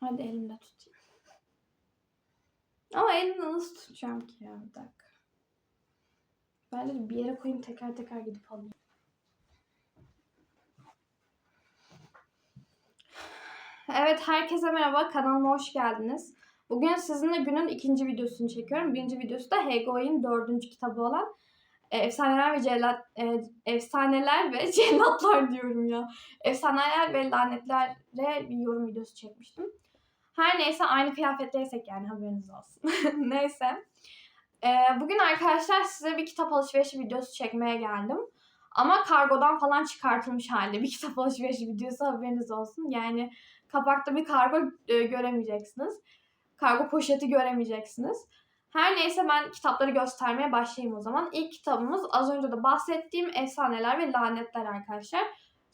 Hadi elimde tutayım. Ama elimde nasıl tutacağım ki ya bir dakika. Ben de bir yere koyayım tekrar tekrar gidip alayım. Evet herkese merhaba kanalıma hoş geldiniz. Bugün sizinle günün ikinci videosunu çekiyorum. Birinci videosu da Hego'nun dördüncü kitabı olan e, Efsaneler ve Cellat e, Efsaneler ve Cellatlar diyorum ya. Efsaneler ve Lanetlere bir yorum videosu çekmiştim. Her neyse aynı kıyafetteysek yani haberiniz olsun. neyse. E, bugün arkadaşlar size bir kitap alışverişi videosu çekmeye geldim. Ama kargodan falan çıkartılmış halde bir kitap alışverişi videosu haberiniz olsun. Yani kapakta bir kargo e, göremeyeceksiniz. Kargo poşeti göremeyeceksiniz. Her neyse ben kitapları göstermeye başlayayım o zaman. İlk kitabımız az önce de bahsettiğim Efsaneler ve Lanetler arkadaşlar.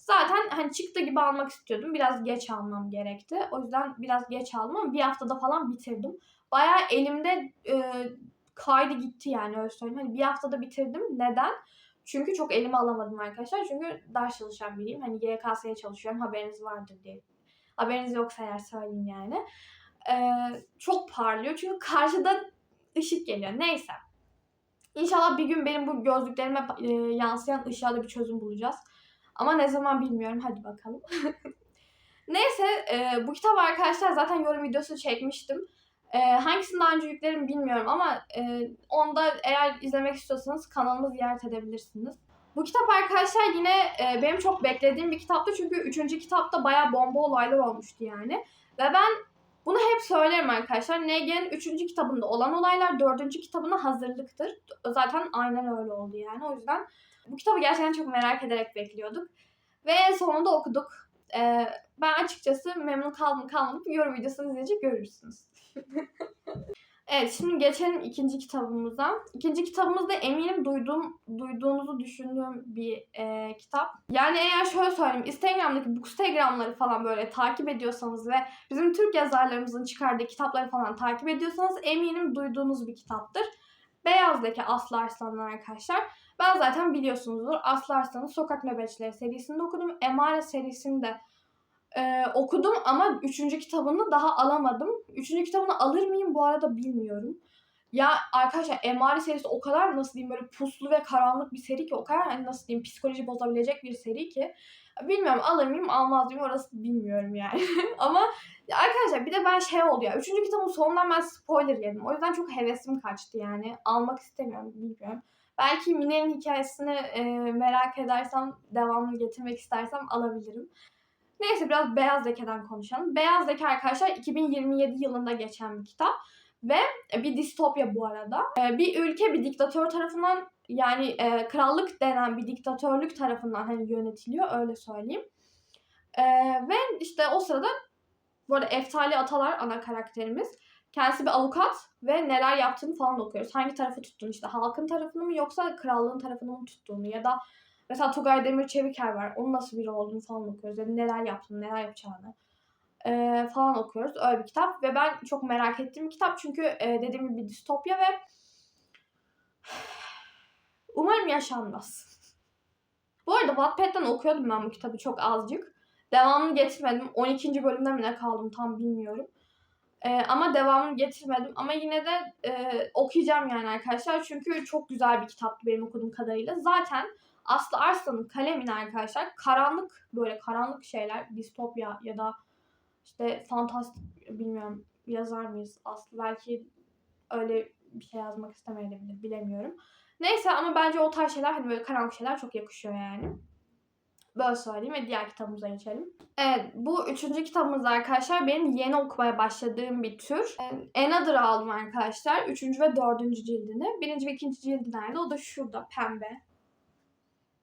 Zaten hani çıktı gibi almak istiyordum. Biraz geç almam gerekti. O yüzden biraz geç aldım ama bir haftada falan bitirdim. Bayağı elimde e, kaydı gitti yani öyle söyleyeyim. Hani bir haftada bitirdim. Neden? Çünkü çok elime alamadım arkadaşlar. Çünkü ders çalışan biriyim. Hani YKS'ye çalışıyorum. Haberiniz vardır diye. Haberiniz yoksa eğer söyleyeyim yani. Ee, çok parlıyor. Çünkü karşıda ışık geliyor. Neyse. İnşallah bir gün benim bu gözlüklerime e, yansıyan ışığa da bir çözüm bulacağız. Ama ne zaman bilmiyorum. Hadi bakalım. Neyse e, bu kitap arkadaşlar zaten yorum videosu çekmiştim. E, hangisini daha önce yüklerim bilmiyorum ama e, onda eğer izlemek istiyorsanız kanalımı ziyaret edebilirsiniz. Bu kitap arkadaşlar yine e, benim çok beklediğim bir kitaptı çünkü üçüncü kitapta bayağı bomba olaylar olmuştu yani. Ve ben bunu hep söylerim arkadaşlar. Negen'in üçüncü kitabında olan olaylar dördüncü kitabına hazırlıktır. Zaten aynen öyle oldu yani. O yüzden bu kitabı gerçekten çok merak ederek bekliyorduk. Ve sonunda okuduk. Ee, ben açıkçası memnun kaldım kalmadım. Yorum videosunu izleyince görürsünüz. evet şimdi geçelim ikinci kitabımıza. İkinci kitabımız da eminim duyduğum, duyduğunuzu düşündüğüm bir e, kitap. Yani eğer şöyle söyleyeyim Instagram'daki bookstagramları falan böyle takip ediyorsanız ve bizim Türk yazarlarımızın çıkardığı kitapları falan takip ediyorsanız eminim duyduğunuz bir kitaptır. Beyaz'daki Aslı Arslan'dan arkadaşlar. Ben zaten biliyorsunuzdur Aslı Arslan'ın Sokak Nöbetçileri serisinde okudum. Emare serisini de e, okudum ama üçüncü kitabını daha alamadım. Üçüncü kitabını alır mıyım bu arada bilmiyorum. Ya arkadaşlar Emare serisi o kadar nasıl diyeyim böyle puslu ve karanlık bir seri ki o kadar hani nasıl diyeyim psikoloji bozabilecek bir seri ki. Bilmiyorum alır mıyım almaz mıyım orası bilmiyorum yani. ama arkadaşlar bir de ben şey oldu ya. Üçüncü kitabın sonundan ben spoiler yedim. O yüzden çok hevesim kaçtı yani. Almak istemiyorum bilmiyorum. Belki Mine'nin hikayesini e, merak edersem, devamını getirmek istersem alabilirim. Neyse biraz Beyaz Zeke'den konuşalım. Beyaz Zeke arkadaşlar 2027 yılında geçen bir kitap. Ve bir distopya bu arada. E, bir ülke bir diktatör tarafından yani e, krallık denen bir diktatörlük tarafından hani yönetiliyor öyle söyleyeyim. E, ve işte o sırada bu arada Eftali Atalar ana karakterimiz. Kendisi bir avukat ve neler yaptığını falan okuyoruz. Hangi tarafı tuttuğunu işte halkın tarafını mı yoksa krallığın tarafını mı tuttuğunu ya da mesela Tugay Demir Çeviker var. Onun nasıl biri olduğunu falan okuyoruz. Yani neler yaptığını, neler yapacağını e, falan okuyoruz. Öyle bir kitap ve ben çok merak ettiğim bir kitap çünkü e, dediğim gibi bir distopya ve umarım yaşanmaz. Bu arada Wattpad'den okuyordum ben bu kitabı çok azıcık. Devamını getirmedim. 12. bölümde mi ne kaldım tam bilmiyorum. Ee, ama devamını getirmedim. Ama yine de e, okuyacağım yani arkadaşlar. Çünkü çok güzel bir kitaptı benim okuduğum kadarıyla. Zaten Aslı Arslan'ın kalemini arkadaşlar karanlık böyle karanlık şeyler distopya ya da işte fantastik bilmiyorum yazar mıyız Aslı belki öyle bir şey yazmak istemeyebilir bilemiyorum. Neyse ama bence o tarz şeyler hani böyle karanlık şeyler çok yakışıyor yani. Böyle söyleyeyim ve diğer kitabımıza geçelim. Evet bu üçüncü kitabımız arkadaşlar benim yeni okumaya başladığım bir tür. Another'ı aldım arkadaşlar. Üçüncü ve dördüncü cildini. Birinci ve ikinci cildi nerede? O da şurada pembe.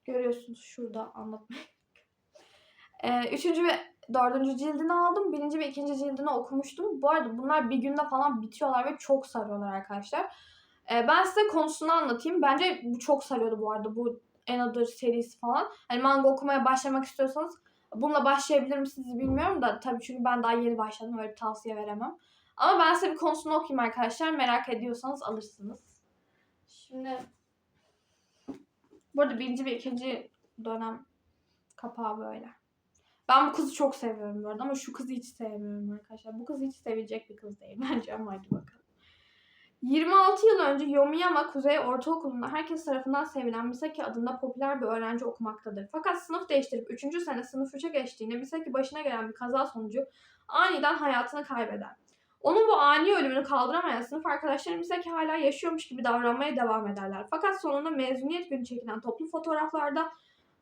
Görüyorsunuz şurada anlatmayı. Ee, üçüncü ve dördüncü cildini aldım. Birinci ve ikinci cildini okumuştum. Bu arada bunlar bir günde falan bitiyorlar ve çok sarıyorlar arkadaşlar. Ee, ben size konusunu anlatayım. Bence bu çok sarıyordu bu arada. Bu Another serisi falan. Hani manga okumaya başlamak istiyorsanız bununla başlayabilir misiniz bilmiyorum da tabii çünkü ben daha yeni başladım öyle tavsiye veremem. Ama ben size bir konusunu okuyayım arkadaşlar. Merak ediyorsanız alırsınız. Şimdi burada birinci ve ikinci dönem kapağı böyle. Ben bu kızı çok seviyorum bu arada ama şu kızı hiç sevmiyorum arkadaşlar. Bu kız hiç sevecek bir kız değil bence ama hadi bakalım. 26 yıl önce Yomiyama Kuzey Ortaokulu'nda herkes tarafından sevilen Misaki adında popüler bir öğrenci okumaktadır. Fakat sınıf değiştirip 3. sene sınıf 3'e geçtiğinde Misaki başına gelen bir kaza sonucu aniden hayatını kaybeder. Onun bu ani ölümünü kaldıramayan sınıf arkadaşları Misaki hala yaşıyormuş gibi davranmaya devam ederler. Fakat sonunda mezuniyet günü çekilen toplu fotoğraflarda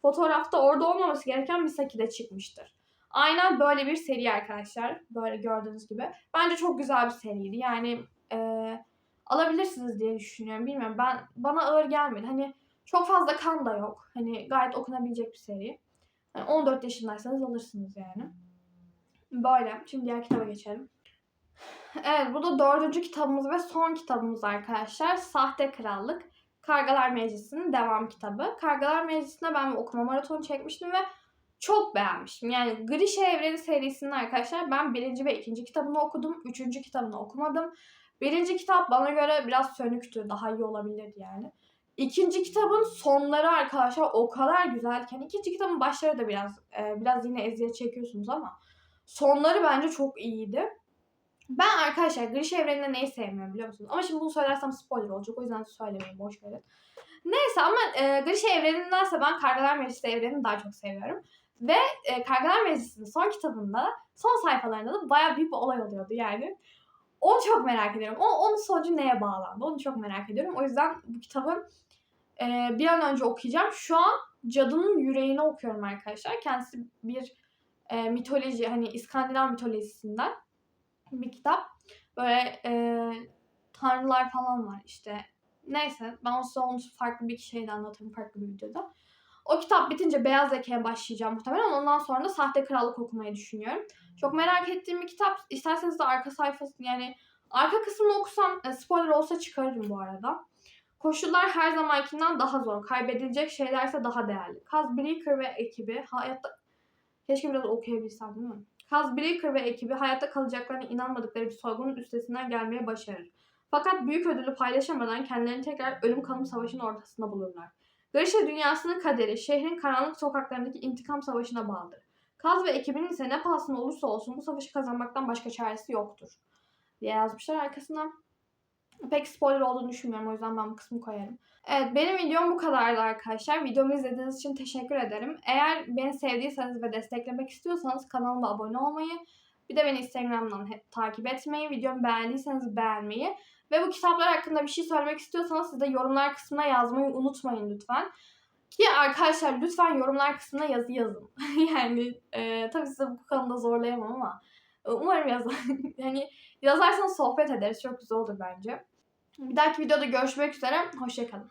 fotoğrafta orada olmaması gereken Misaki de çıkmıştır. Aynen böyle bir seri arkadaşlar. Böyle gördüğünüz gibi. Bence çok güzel bir seriydi. Yani eee alabilirsiniz diye düşünüyorum. Bilmiyorum ben bana ağır gelmedi. Hani çok fazla kan da yok. Hani gayet okunabilecek bir seri. Yani 14 yaşındaysanız alırsınız yani. Böyle. Şimdi diğer kitaba geçelim. Evet bu da dördüncü kitabımız ve son kitabımız arkadaşlar. Sahte Krallık. Kargalar Meclisi'nin devam kitabı. Kargalar Meclisi'nde ben okuma maratonu çekmiştim ve çok beğenmiştim. Yani Grisha Evreni serisinin arkadaşlar ben birinci ve ikinci kitabını okudum. Üçüncü kitabını okumadım. Birinci kitap bana göre biraz sönüktü. Daha iyi olabilirdi yani. İkinci kitabın sonları arkadaşlar o kadar güzelken ikinci kitabın başları da biraz e, biraz yine eziyet çekiyorsunuz ama sonları bence çok iyiydi. Ben arkadaşlar Grisha evreninde neyi sevmiyorum biliyor musunuz? Ama şimdi bunu söylersem spoiler olacak. O yüzden söylemeyeyim. Boş verin. Neyse ama e, Grisha evrenindense ben Kargalar Meclisi evrenini daha çok seviyorum. Ve e, Kargalar Meclisi'nin son kitabında, son sayfalarında da bayağı büyük bir olay oluyordu yani. Onu çok merak ediyorum. O, onun sonucu neye bağlandı? Onu çok merak ediyorum. O yüzden bu kitabı e, bir an önce okuyacağım. Şu an Cadının Yüreğini okuyorum arkadaşlar. Kendisi bir e, mitoloji, hani İskandinav mitolojisinden bir kitap. Böyle e, tanrılar falan var işte. Neyse ben size onu farklı bir şeyde anlatırım farklı bir videoda. O kitap bitince Beyaz Yaka'ya başlayacağım muhtemelen. Ondan sonra da Sahte Krallık okumayı düşünüyorum. Çok merak ettiğim bir kitap. İsterseniz de arka sayfası yani arka kısmını okusam e, spoiler olsa çıkarırım bu arada. Koşullar her zamankinden daha zor. Kaybedilecek şeylerse daha değerli. Kaz Breaker ve ekibi hayatta... Keşke biraz okuyabilsem değil mi? Kaz Breaker ve ekibi hayatta kalacaklarına inanmadıkları bir soygunun üstesinden gelmeye başarır. Fakat büyük ödülü paylaşamadan kendilerini tekrar ölüm kalım savaşının ortasında bulurlar. Grisha dünyasının kaderi şehrin karanlık sokaklarındaki intikam savaşına bağlıdır. Kaz ve ekibinin ise ne pahasına olursa olsun bu savaşı kazanmaktan başka çaresi yoktur. Diye yazmışlar arkasından. Pek spoiler olduğunu düşünmüyorum o yüzden ben bu kısmı koyarım. Evet benim videom bu kadardı arkadaşlar. Videomu izlediğiniz için teşekkür ederim. Eğer beni sevdiyseniz ve desteklemek istiyorsanız kanalıma abone olmayı, bir de beni Instagram'dan takip etmeyi, videomu beğendiyseniz beğenmeyi ve bu kitaplar hakkında bir şey söylemek istiyorsanız siz de yorumlar kısmına yazmayı unutmayın lütfen. Ki arkadaşlar lütfen yorumlar kısmına yazı yazın. yani e, tabii size bu konuda zorlayamam ama umarım yazın. yani yazarsanız sohbet ederiz. Çok güzel olur bence. Bir dahaki videoda görüşmek üzere. Hoşçakalın.